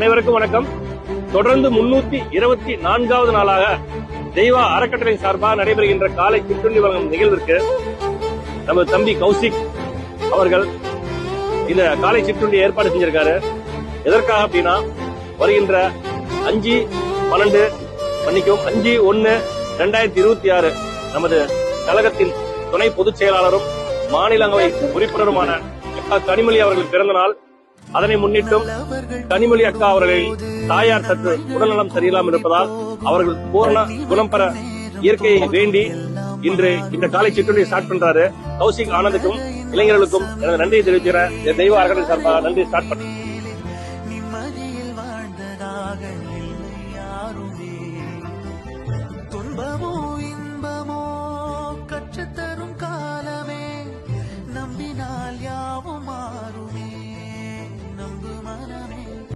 அனைவருக்கும் வணக்கம். தொடர்ந்து முன்னூத்தி இருபத்தி நான்காவது நாளாக தெய்வா அறக்கட்டளை சார்பாக நடைபெறுகின்ற காலை சிற்றுண்டி வழங்கும் நிகழ்விற்கு நமது தம்பி கௌசிக் அவர்கள் இந்த காலை சிற்றுண்டி ஏற்பாடு செஞ்சிருக்காரு. எதற்காக அப்படின்னா வருகின்ற அஞ்சு பன்னெண்டு மன்னிக்கும் அஞ்சு ஒன்னு ரெண்டாயிரத்தி இருபத்தி ஆறு நமது கழகத்தின் துணை பொதுச் செயலாளரும் மாநிலங்களவை உறுப்பினருமான கனிமொழி அவர்கள் பிறந்த நாள் அதனை முன்னிட்டும் கனிமொழி அக்கா அவர்களின் தாயார் சற்று உடல்நலம் சரியில்லாமல் இருப்பதால் அவர்கள் பூரண குணம் பெற இயற்கையை வேண்டி இன்று இந்த காலை சிற்றுண்டி ஸ்டார்ட் பண்றாரு. கௌசிக் ஆனந்துக்கும் இளைஞர்களுக்கும் எனது நன்றியை தெரிவிக்கிறேன் என் தெய்வ அறக்கட்டளை சார்பாக நன்றி ஸ்டார்ட் பண்றேன்